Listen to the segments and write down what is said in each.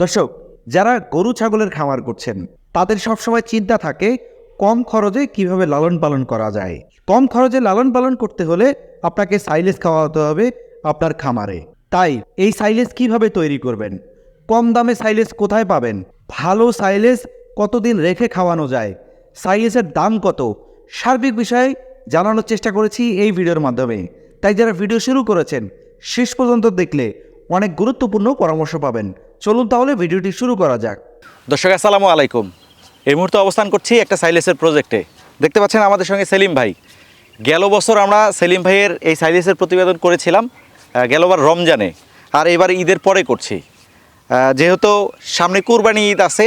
দর্শক, যারা গরু ছাগলের খামার করছেন, তাদের সবসময় চিন্তা থাকে কম খরচে কীভাবে লালন পালন করা যায়। কম খরচে লালন পালন করতে হলে আপনাকে সাইলেজ খাওয়াতে হবে আপনার খামারে। তাই এই সাইলেজ কীভাবে তৈরি করবেন? কম দামে সাইলেজ কোথায় পাবেন? ভালো সাইলেজ কতদিন রেখে খাওয়ানো যায়? সাইলেজের দাম কত? সার্বিক বিষয়ে জানানোর চেষ্টা করেছি এই ভিডিওর মাধ্যমে। তাই যারা ভিডিও শুরু করেছেন, শেষ পর্যন্ত দেখলে অনেক গুরুত্বপূর্ণ পরামর্শ পাবেন। চলুন তাহলে ভিডিওটি শুরু করা যাক। দর্শক, আসসালামু আলাইকুম। এই মুহূর্তে অবস্থান করছি একটা সাইলেসের প্রজেক্টে। দেখতে পাচ্ছেন আমাদের সঙ্গে সেলিম ভাই। গেল বছর আমরা সেলিম ভাইয়ের এই সাইলেসের প্রতিবেদন করেছিলাম গেলবার রমজানে। আর এবার ঈদের পরে করছি। যেহেতু সামনে কুরবানি ঈদ আছে,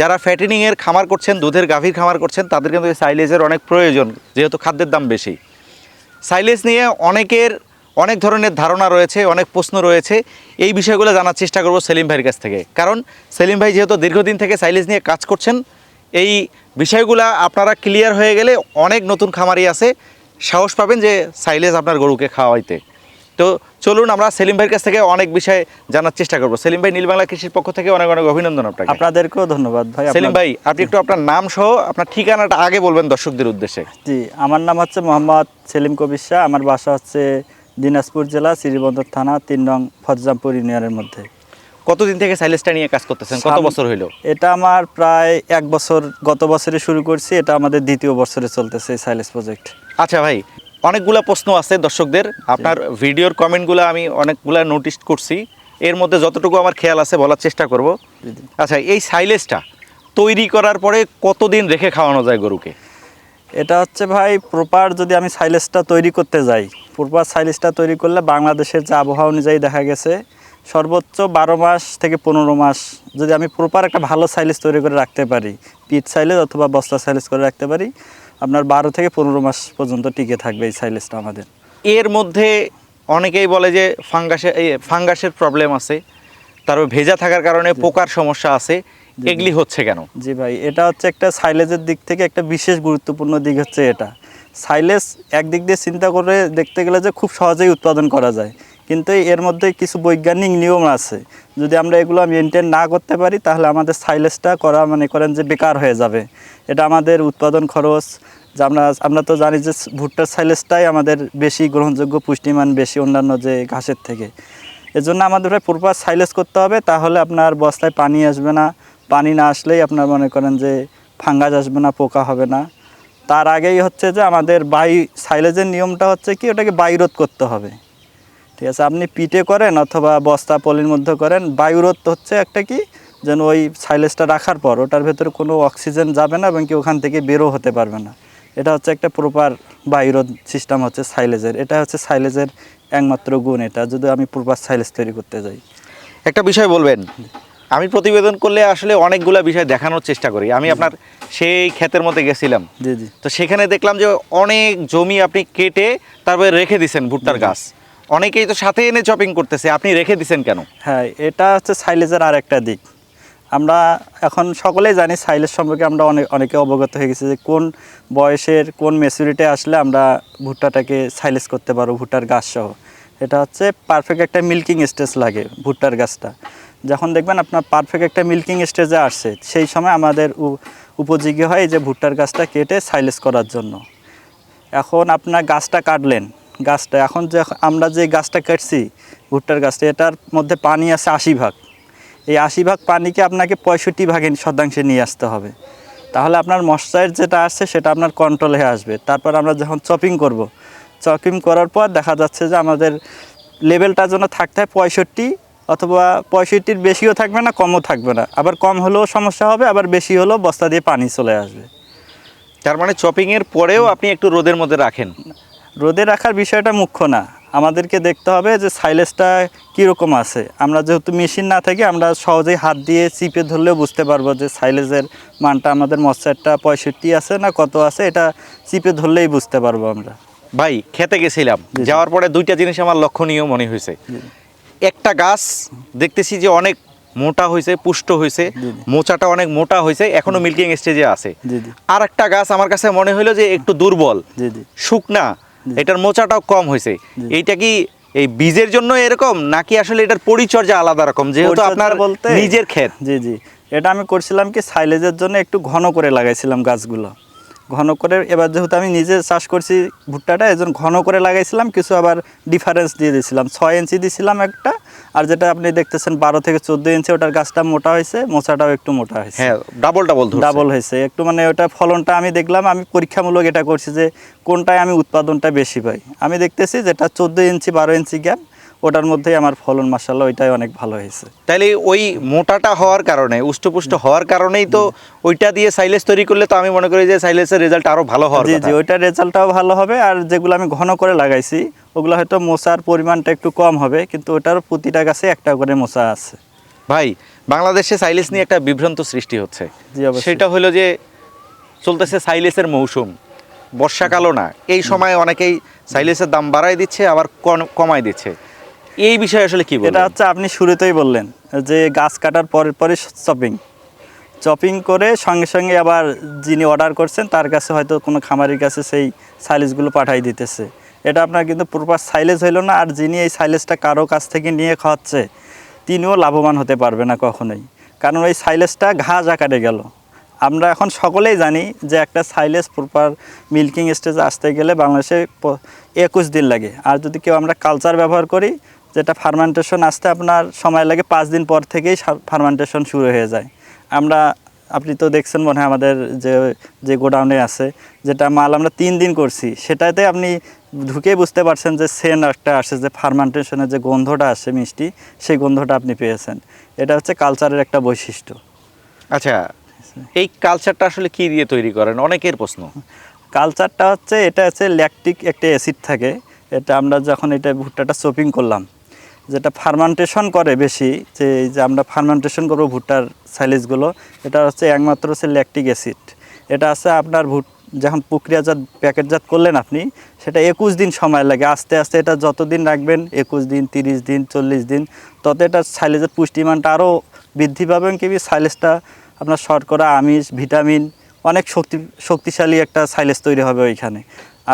যারা ফ্যাটেনিংয়ের খামার করছেন, দুধের গাভীর খামার করছেন, তাদের কিন্তু এই সাইলেজের অনেক প্রয়োজন, যেহেতু খাদ্যের দাম বেশি। সাইলেজ নিয়ে অনেকের অনেক ধরনের ধারণা রয়েছে অনেক প্রশ্ন রয়েছে। এই বিষয়গুলো জানার চেষ্টা করব সেলিম ভাইয়ের কাছ থেকে। কারণ সেলিম ভাই যেহেতু দীর্ঘদিন থেকে সাইলেজ নিয়ে কাজ করছেন এই বিষয়গুলো আপনারা ক্লিয়ার হয়ে গেলে অনেক নতুন খামারি আছে সাহস পাবেন যে সাইলেজ আপনার গরুকে খাওয়াইতে। তো চলুন আমরা সেলিম ভাইয়ের কাছ থেকে অনেক বিষয় জানার চেষ্টা করব। সেলিম ভাই নীলবাংলা কৃষির পক্ষ থেকে অনেক অনেক অভিনন্দন আপনাকে। আপনাদেরকেও ধন্যবাদ ভাই সেলিম ভাই আপনি একটু আপনার নাম সহ আপনার ঠিকানাটা আগে বলবেন দর্শকদের উদ্দেশ্যে। জি আমার নাম হচ্ছে মোহাম্মদ সেলিম কবির শাহ আমার বাসা হচ্ছে দিনাজপুর জেলা শ্রীবন্দর থানা তিন নং ফজজামপুর ইউনিয়নের মধ্যে। কতদিন থেকে সাইলেজটা নিয়ে কাজ করতেছেন? কত বছর হইল? এটা আমার প্রায় এক বছর গত বছরে শুরু করছি এটা আমাদের দ্বিতীয় বছরে চলতেছে সাইলেস প্রজেক্ট। আচ্ছা ভাই অনেকগুলা প্রশ্ন আছে দর্শকদের। আপনার ভিডিওর কমেন্টগুলো আমি অনেকগুলা নোটিস করছি। এর মধ্যে যতটুকু আমার খেয়াল আছে বলার চেষ্টা করব। আচ্ছা এই সাইলেসটা তৈরি করার পরে কতদিন রেখে খাওয়ানো যায় গরুকে? এটা হচ্ছে ভাই প্রপার যদি আমি সাইলেসটা তৈরি করতে যাই প্রপার সাইলেসটা তৈরি করলে বাংলাদেশের যে আবহাওয়া অনুযায়ী দেখা গেছে সর্বোচ্চ বারো মাস থেকে পনেরো মাস যদি আমি প্রপার একটা ভালো সাইলেস তৈরি করে রাখতে পারি পিট সাইলেস অথবা বস্তা সাইলেস করে রাখতে পারি আপনার বারো থেকে পনেরো মাস পর্যন্ত টিকে থাকবে এই সাইলেসটা আমাদের। এর মধ্যে অনেকেই বলে যে ফাঙ্গাসের এই ফাঙ্গাসের প্রবলেম আছে তারপর ভেজা থাকার কারণে পোকার সমস্যা আছে এগুলি হচ্ছে কেন? জি ভাই এটা হচ্ছে একটা সাইলেজের দিক থেকে একটা বিশেষ গুরুত্বপূর্ণ দিক হচ্ছে এটা। সাইলেজ একদিক দিয়ে চিন্তা করে দেখতে গেলে যে খুব সহজেই উৎপাদন করা যায়। কিন্তু এর মধ্যে কিছু বৈজ্ঞানিক নিয়ম আছে। যদি আমরা এগুলো মেনটেন না করতে পারি তাহলে আমাদের সাইলেজটা করা মানে করেন যে বেকার হয়ে যাবে। এটা আমাদের উৎপাদন খরচ যে আমরা আমরা তো জানি যে ভুট্টার সাইলেজটাই আমাদের বেশি গ্রহণযোগ্য পুষ্টিমান বেশি অন্যান্য যে ঘাসের থেকে। এজন্য আমাদের প্রায় প্রপার সাইলেজ করতে হবে তাহলে আপনার বস্তায় পানি আসবে না। পানি না আসলেই আপনার মনে করেন যে ফাঙ্গাস আসবে না, পোকা হবে না। তার আগেই হচ্ছে যে আমাদের বাই সাইলেজের নিয়মটা হচ্ছে কি, ওটাকে বায়ুরোধ করতে হবে। ঠিক আছে, আপনি পিটে করেন অথবা বস্তা পলির মধ্যে করেন বায়ুরোধ হচ্ছে একটা কি, যেন ওই সাইলেজটা রাখার পর ওটার ভেতরে কোনো অক্সিজেন যাবে না এবং কি ওখান থেকে বেরো হতে পারবে না। এটা হচ্ছে একটা প্রপার বায়ুরোধ সিস্টেম হচ্ছে সাইলেজের। এটা হচ্ছে সাইলেজের একমাত্র গুণ এটা, যদি আমি প্রপার সাইলেজ তৈরি করতে যাই। একটা বিষয় বলবেন আমি প্রতিবেদন করলে আসলে অনেকগুলা বিষয় দেখানোর চেষ্টা করি। আমি আপনার সেই ক্ষেতের মধ্যে গেছিলাম। জি জি। তো সেখানে দেখলাম যে অনেক জমি আপনি কেটে তারপরে রেখে দিছেন ভুট্টার গাছ। অনেকেই তো সাথে এনে চপিং করতেছে আপনি রেখে দিছেন কেন? হ্যাঁ এটা হচ্ছে সাইলেজের আর একটা দিক। আমরা এখন সকলেই জানি সাইলেজ সম্পর্কে আমরা অনেক অনেকে অবগত হয়ে গেছি যে কোন বয়সের কোন মেচুরিটি আসলে আমরা ভুট্টাটাকে সাইলেজ করতে পারব ভুট্টার গাছ সহ এটা হচ্ছে পারফেক্ট একটা মিল্কিং স্টেজ লাগে ভুট্টার গাছটা। যখন দেখবেন আপনার পারফেক্ট একটা মিল্কিং স্টেজে আসছে, সেই সময় আমাদের উপযোগী হয় যে ভুট্টার গাছটা কেটে সাইলেজ করার জন্য। এখন আপনার গাছটা কাটলেন, গাছটা এখন যে আমরা যে গাছটা কাটছি, ভুট্টার গাছটা, এটার মধ্যে পানি আছে আশি ভাগ। এই আশি ভাগ পানিকে আপনাকে পঁয়ষট্টি ভাগে শতাংশে নিয়ে আসতে হবে। তাহলে আপনার মশাইয়ের যেটা আসছে, সেটা আপনার কন্ট্রোলে আসবে। তারপর আমরা যখন চপিং করব চপিং করার পর দেখা যাচ্ছে যে আমাদের লেভেলটা যেন থাকতে হয় পঁয়ষট্টি অথবা পঁয়ষট্টির বেশিও থাকবে না কমও থাকবে না। আবার কম হলেও সমস্যা হবে আবার বেশি হলেও বস্তা দিয়ে পানি চলে আসবে। তার মানে চপিংয়ের পরেও আপনি একটু রোদের মধ্যে রাখেন? রোদে রাখার বিষয়টা মুখ্য না। আমাদেরকে দেখতে হবে যে সাইলেজটা কীরকম আছে। আমরা যেহেতু মেশিন না থাকি আমরা সহজেই হাত দিয়ে চিপে ধরলেও বুঝতে পারব যে সাইলেজের মানটা আমাদের মশারটা পঁয়ষট্টি আছে না কত আছে এটা চিপে ধরলেই বুঝতে পারব আমরা। ভাই খেতে গেছিলাম। যাওয়ার পরে দুইটা জিনিস আমার লক্ষণীয় মনে হয়েছে। একটা গাছ দেখতেছি যে অনেক মোটা হয়েছে পুষ্ট হয়েছে মোচাটা অনেক মোটা হয়েছে এখনও মিল্কিং স্টেজে আছে। আর একটা গাছ আমার কাছে মনে হলো যে একটু দুর্বল। শুকনা এটার মোচাটাও কম হয়েছে। এইটা কি এই বীজের জন্য এরকম নাকি আসলে এটার পরিচর্যা আলাদা রকম? যেহেতু আপনার বলতে নিজের ক্ষেত। জি জি। এটা আমি করছিলাম কি সাইলেজের জন্য একটু ঘন করে লাগাইছিলাম গাছগুলো। ঘন করে এবার যেহেতু আমি নিজে চাষ করছি ভুট্টাটা এজন্য ঘন করে লাগাইছিলাম কিছু আবার ডিফারেন্স দিয়ে দিয়েছিলাম। ছয় ইঞ্চি দিয়েছিলাম একটা আর যেটা আপনি দেখতেছেন বারো থেকে চোদ্দ ইঞ্চি ওটার গাছটা মোটা হয়েছে মোচাটাও একটু মোটা হয়েছে। হ্যাঁ ডাবল ডাবল ডাবল হয়েছে। একটু মানে ওটা ফলনটা আমি দেখলাম আমি পরীক্ষামূলক এটা করছি যে কোনটায় আমি উৎপাদনটা বেশি পাই। আমি দেখতেছি যেটা চোদ্দ ইঞ্চি বারো ইঞ্চি গ্যাপ ওটার মধ্যেই আমার ফলন মাসাল্লাহ ওইটাই অনেক ভালো হয়েছে। তাহলে ওই মোটাটা হওয়ার কারণে উষ্টপুষ্ট হওয়ার কারণেই তো ওইটা দিয়ে সাইলেজ তৈরি করলে তো আমি মনে করি যে সাইলেজের রেজাল্ট আরও ভালো জি কথা। জি ওইটার রেজাল্টটাও ভালো হবে আর যেগুলো আমি ঘন করে লাগাইছি ওগুলো হয়তো মোচার পরিমাণটা একটু কম হবে কিন্তু ওটার প্রতিটা গাছে একটা করে মোচা আছে। ভাই বাংলাদেশে সাইলেজ নিয়ে একটা বিভ্রান্ত সৃষ্টি হচ্ছে। জি, অবশ্যই। সেটা হলো যে চলতেছে সাইলেসের মৌসুম বর্ষাকালও না। এই সময় অনেকেই সাইলেসের দাম বাড়ায় দিচ্ছে আবার কমায় দিচ্ছে। এই বিষয়ে আসলে কি এটা হচ্ছে আপনি শুরুতেই বললেন যে গাছ কাটার পরে পরে চপিং চপিং করে সঙ্গে সঙ্গে আবার যিনি অর্ডার করছেন তার কাছে হয়তো কোনো খামারের কাছে সেই সাইলেজগুলো পাঠাই দিতেছে। এটা আপনার কিন্তু প্রপার সাইলেজ হইল না আর যিনি এই সাইলেজটা কারও কাছ থেকে নিয়ে খাওয়াচ্ছে তিনিও লাভবান হতে পারবে না কখনোই। কারণ ওই সাইলেজটা ঘাস আকারে গেল। আমরা এখন সকলেই জানি যে একটা সাইলেজ প্রপার মিল্কিং স্টেজে আসতে গেলে বাংলাদেশে একুশ দিন লাগে। আর যদি কেউ আমরা কালচার ব্যবহার করি যেটা ফার্মেন্টেশন আসতে আপনার সময় লাগে পাঁচ দিন পর থেকেই ফার্মেন্টেশন শুরু হয়ে যায়। আমরা আপনি তো দেখছেন মনে হয় আমাদের যে যে গোডাউনে আছে যেটা মাল আমরা তিন দিন করছি সেটাতে আপনি ঢুকে বুঝতে পারছেন যে সেন একটা আসে যে ফার্মেন্টেশনের যে গন্ধটা আসে মিষ্টি সেই গন্ধটা আপনি পেয়েছেন। এটা হচ্ছে কালচারের একটা বৈশিষ্ট্য। আচ্ছা এই কালচারটা আসলে কি দিয়ে তৈরি করেন? অনেকের প্রশ্ন। কালচারটা হচ্ছে এটা হচ্ছে ল্যাকটিক একটা অ্যাসিড থাকে। এটা আমরা যখন এটা ভুট্টাটা চপিং করলাম যেটা ফার্মান্টেশন করে বেশি, যে যে আমরা ফার্মান্টেশন করব ভুট্টার সাইলেজগুলো এটা হচ্ছে একমাত্র হচ্ছে ল্যাকটিক অ্যাসিড এটা আছে আপনার ভুট, যখন প্রক্রিয়াজাত, প্যাকেটজাত করলেন আপনি, সেটা একুশ দিন সময় লাগে। আস্তে আস্তে এটা যতদিন রাখবেন, একুশ দিন, তিরিশ দিন, চল্লিশ দিন, তত এটা সাইলেজের পুষ্টিমানটা আরও বৃদ্ধি পাবেন কি সাইলেজটা আপনার শর্করা, আমিষ, ভিটামিন, অনেক শক্তি, শক্তিশালী একটা সাইলেজ তৈরি হবে ওইখানে।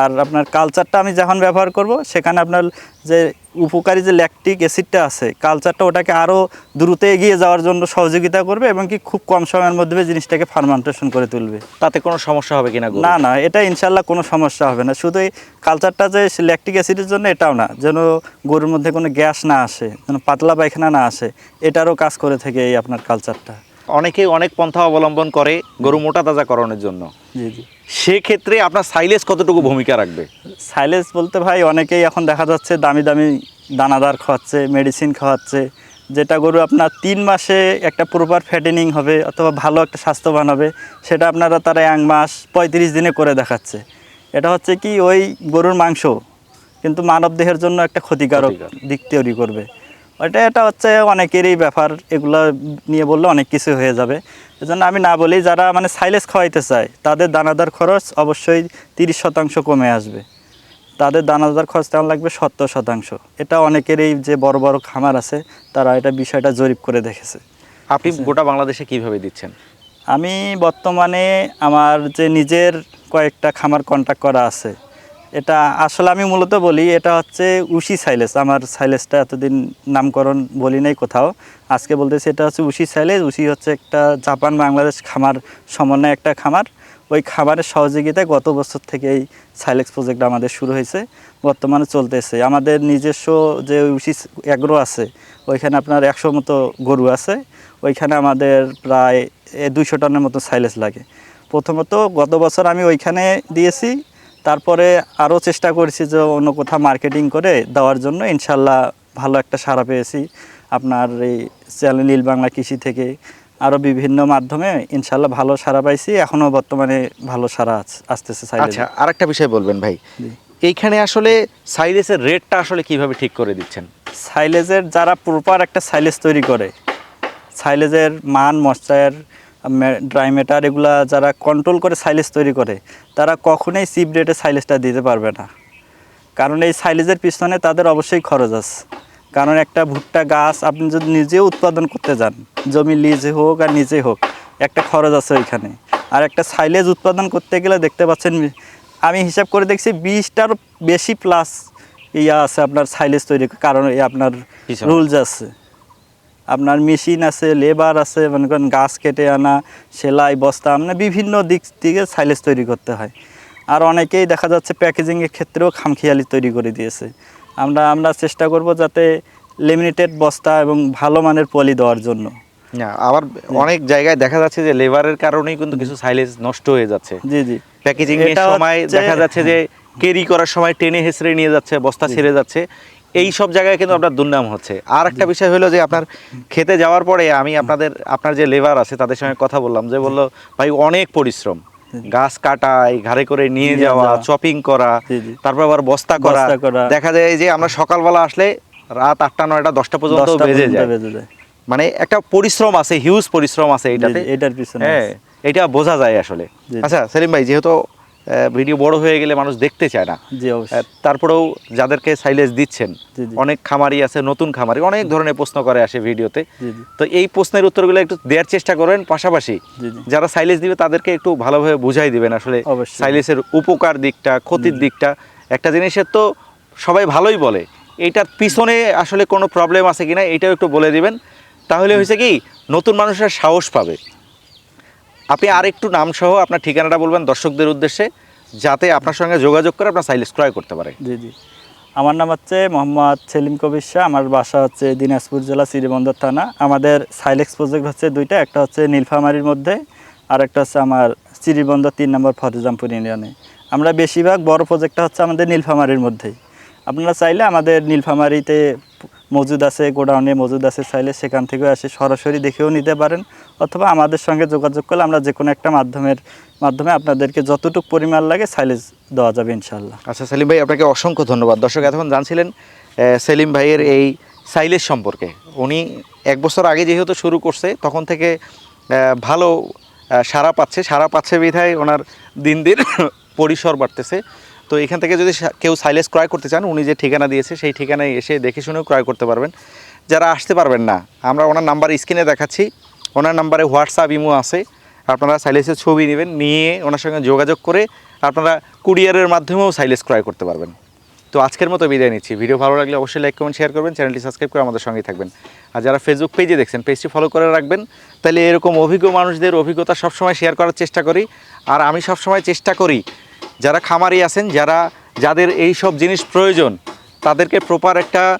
আর আপনার কালচারটা আমি যখন ব্যবহার করব, সেখানে আপনার যে উপকারী যে ল্যাকটিক অ্যাসিডটা আছে কালচারটা ওটাকে আরও দ্রুত এগিয়ে যাওয়ার জন্য সহযোগিতা করবে এবং কি খুব কম সময়ের মধ্যে জিনিসটাকে ফার্মান্টেশন করে তুলবে। তাতে কোনো সমস্যা হবে কিনা না না এটা ইনশাল্লাহ কোনো সমস্যা হবে না। শুধু এই কালচারটা যে ল্যাকটিক অ্যাসিডের জন্য এটাও না যেন গরুর মধ্যে কোনো গ্যাস না আসে যেন পাতলা পায়খানা না আসে এটারও কাজ করে থাকে এই আপনার কালচারটা অনেকেই অনেক পন্থা অবলম্বন করে গরু মোটা তাজা তাজাকরণের জন্য। জি জি। সেক্ষেত্রে আপনার সাইলেজ কতটুকু ভূমিকা রাখবে? সাইলেজ বলতে ভাই অনেকেই এখন দেখা যাচ্ছে দামি দামি দানাদার খাওয়াচ্ছে মেডিসিন খাওয়াচ্ছে। যেটা গরু আপনার তিন মাসে একটা প্রপার ফ্যাটেনিং হবে অথবা ভালো একটা স্বাস্থ্যবান হবে সেটা আপনারা তারা এক মাস পঁয়ত্রিশ দিনে করে দেখাচ্ছে। এটা হচ্ছে কি ওই গরুর মাংস কিন্তু মানব দেহের জন্য একটা ক্ষতিকারক। দিক তৈরি করবে। ওটা এটা হচ্ছে অনেকেরই ব্যাপার এগুলো নিয়ে বললে অনেক কিছু হয়ে যাবে। এজন্য আমি না বলি যারা মানে সাইলেজ খাওয়াইতে চায় তাদের দানাদার খরচ অবশ্যই তিরিশ শতাংশ কমে আসবে। তাদের দানাদার খরচ তেমন লাগবে সত্তর শতাংশ। এটা অনেকেরই যে বড় বড় খামার আছে তারা এটা বিষয়টা জরিপ করে দেখেছে। আপনি গোটা বাংলাদেশে কীভাবে দিচ্ছেন? আমি বর্তমানে আমার যে নিজের কয়েকটা খামার কন্ট্যাক্ট করা আছে এটা আসলে আমি মূলত বলি, এটা হচ্ছে উশি সাইলেস। আমার সাইলেসটা এতদিন নামকরণ বলি নাই কোথাও। আজকে বলতেছি এটা হচ্ছে উশি সাইলেস। উশি হচ্ছে একটা জাপান বাংলাদেশ খামার সমন্বয় একটা খামার। ওই খামারের সহযোগিতায় গত বছর থেকে এই সাইলেক্স প্রজেক্ট আমাদের শুরু হয়েছে। বর্তমানে চলতেছে। আমাদের নিজস্ব যে উশি অ্যাগ্রো আছে, ওইখানে আপনার একশো মতো গরু আছে। ওইখানে আমাদের প্রায় দুইশো টনের মতো সাইলেস লাগে। প্রথমত গত বছর আমি ওইখানে দিয়েছি। তারপরে আরও চেষ্টা করেছি যে অন্য কোথাও মার্কেটিং করে দেওয়ার জন্য। ইনশাল্লাহ ভালো একটা সাড়া পেয়েছি আপনার এই চ্যানেল নীল বাংলা কৃষি থেকে। আরও বিভিন্ন মাধ্যমে ইনশাল্লাহ ভালো সাড়া পাইছি। এখনও বর্তমানে ভালো আস- আসতেছে আচ্ছা আরেকটা বিষয় বলবেন ভাই। এইখানে আসলে সাইলেসের রেটটা আসলে কীভাবে ঠিক করে দিচ্ছেন? সাইলেজের যারা প্রপার একটা সাইলেজ তৈরি করে সাইলেজের মান মশার ড্রাই ম্যাটার এগুলা যারা কন্ট্রোল করে সাইলেজ তৈরি করে তারা কখনোই চিপ রেটে সাইলেজটা দিতে পারবে না। কারণ এই সাইলেজের পিছনে তাদের অবশ্যই খরচ আছে। কারণ একটা ভুট্টা গাছ আপনি যদি নিজেও উৎপাদন করতে যান জমি লিজে হোক আর নিজে হোক একটা খরচ আছে ওইখানে। আর একটা সাইলেজ উৎপাদন করতে গেলে দেখতে পাচ্ছেন আমি হিসাব করে দেখছি বিশটার বেশি প্লাস ইয়া আছে আপনার সাইলেজ তৈরি কারণ এই আপনার রুলস আছে। আপনার মেশিন আছে লেবার আছে মনে করেন গাছ কেটে আনা সেলাই বস্তা মানে বিভিন্ন দিক থেকে সাইলেজ তৈরি করতে হয়। আর অনেকেই দেখা যাচ্ছে প্যাকেজিংয়ের ক্ষেত্রেও খামখেয়ালি তৈরি করে দিয়েছে। আমরা আমরা চেষ্টা করব যাতে লিমিটেড বস্তা এবং ভালো মানের পলি দেওয়ার জন্য। না আবার অনেক জায়গায় দেখা যাচ্ছে যে লেবারের কারণেই কিন্তু কিছু সাইলেজ নষ্ট হয়ে যাচ্ছে। জি জি। প্যাকেজিং এর এটা সময় দেখা যাচ্ছে যে ক্যারি করার সময় টেনে হেসড়ে নিয়ে যাচ্ছে বস্তা ছেড়ে যাচ্ছে। এই সব জায়গায় কিন্তু আপনার দুর্নাম হচ্ছে। আর একটা বিষয় হলো যে আপনার খেতে যাওয়ার পরে আমি আপনাদের আপনার যে লেবার আছে তাদের সঙ্গে কথা বললাম যে বলল ভাই অনেক পরিশ্রম। গাছ কাটাই ঘাড়ে করে নিয়ে যাওয়া। চপিং করা। তারপর আবার বস্তা করা। দেখা যায় যে আমরা সকালবেলা আসলে রাত আটটা নয়টা দশটা পর্যন্ত বেজে যায়। মানে একটা পরিশ্রম আছে হিউজ পরিশ্রম আছে এটাতে। এটার পিছনে হ্যাঁ এটা বোঝা যায় আসলে। আচ্ছা সেলিম ভাই যেহেতু ভিডিও বড় হয়ে গেলে মানুষ দেখতে চায় না। তারপরেও যাদেরকে সাইলেজ দিচ্ছেন। অনেক খামারি আছে নতুন খামারি অনেক ধরনের প্রশ্ন করে আসে ভিডিওতে। তো এই প্রশ্নের উত্তরগুলো একটু দেওয়ার চেষ্টা করেন পাশাপাশি। যারা সাইলেজ দিবে তাদেরকে একটু ভালোভাবে বুঝাই দিবেন আসলে। সাইলেজের উপকার দিকটা ক্ষতির দিকটা। একটা জিনিসের তো সবাই ভালোই বলে এইটার পিছনে আসলে কোনো প্রবলেম আছে কিনা এটাও একটু বলে দিবেন। তাহলে হয়েছে কি নতুন মানুষের সাহস পাবে। আপনি আরেকটু নাম সহ আপনার ঠিকানাটা বলবেন দর্শকদের উদ্দেশ্যে, যাতে আপনার সঙ্গে যোগাযোগ করে আপনার সাইলেজ ক্রয় করতে পারে। জি জি। আমার নাম হচ্ছে মোহাম্মদ সেলিম কবির শাহ, আমার বাসা হচ্ছে দিনাজপুর জেলা শ্রীবন্দর থানা। আমাদের সাইলেক্স প্রজেক্ট হচ্ছে দুইটা, একটা হচ্ছে নীলফামারির মধ্যে, আর একটা হচ্ছে আমার শ্রীবন্দর তিন নম্বর ফতেজামপুর ইউনিয়নে। আমরা বেশিরভাগ বড় প্রজেক্টটা হচ্ছে আমাদের নীলফামারির মধ্যেই। আপনারা চাইলে আমাদের নীলফামারিতে মজুদ আছে, গোডাউনে মজুদ আছে, চাইলে সেখান থেকেও এসে সরাসরি দেখেও নিতে পারেন অথবা আমাদের সঙ্গে যোগাযোগ করলে আমরা যে কোনো একটা মাধ্যমের মাধ্যমে আপনাদেরকে যতটুকু পরিমাণ লাগে সাইলেজ দেওয়া যাবে ইনশাল্লাহ আচ্ছা সেলিম ভাই, আপনাকে অসংখ্য ধন্যবাদ। দর্শক, এতক্ষণ জানছিলেন সেলিম ভাইয়ের এই সাইলেজ সম্পর্কে। উনি এক বছর আগে যেহেতু শুরু করছে, তখন থেকে ভালো সাড়া পাচ্ছে। সাড়া পাচ্ছে বিধায় ওনার দিন দিন পরিসর বাড়তেছে। তো এখান থেকে যদি কেউ সাইলেস ক্রয় করতে চান, উনি যে ঠিকানা দিয়েছে, সেই ঠিকানায় এসে দেখে শুনেও ক্রয় করতে পারবেন। যারা আসতে পারবেন না, আমরা ওনার নাম্বার স্ক্রিনে দেখাচ্ছি। ওনার নাম্বারে হোয়াটসঅ্যাপ ইমো আছে। আপনারা সাইলেসের ছবি নেবেন, নিয়ে ওনার সঙ্গে যোগাযোগ করে আপনারা কুরিয়ারের মাধ্যমেও সাইলেস ক্রয় করতে পারবেন। তো আজকের মতো বিদায় নিচ্ছি। ভিডিও ভালো লাগলে অবশ্যই লাইক কমেন্ট শেয়ার করবেন। চ্যানেলটি সাবস্ক্রাইব করে আমাদের সঙ্গেই থাকবেন। আর যারা ফেসবুক পেজে দেখছেন পেজটি ফলো করে রাখবেন। তাহলে এরকম অভিজ্ঞ মানুষদের অভিজ্ঞতা সবসময় শেয়ার করার চেষ্টা করি। আর আমি সবসময় চেষ্টা করি যারা খামারি আছেন, যারা, যাদের এই সব জিনিস প্রয়োজন, তাদেরকে প্রপার একটা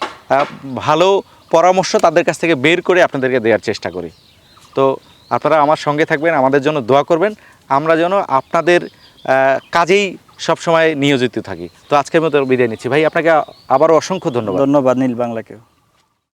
ভালো পরামর্শ তাদের কাছ থেকে বের করে আপনাদেরকে দেওয়ার চেষ্টা করি। তো আপনারা আমার সঙ্গে থাকবেন, আমাদের জন্য দোয়া করবেন। আমরা যেন আপনাদের কাজেই সবসময় নিয়োজিত থাকি। তো আজকের মতো বিদায় নিচ্ছি। ভাই, আপনাকে আবারও অসংখ্য ধন্যবাদ। ধন্যবাদ নীল বাংলাকেও।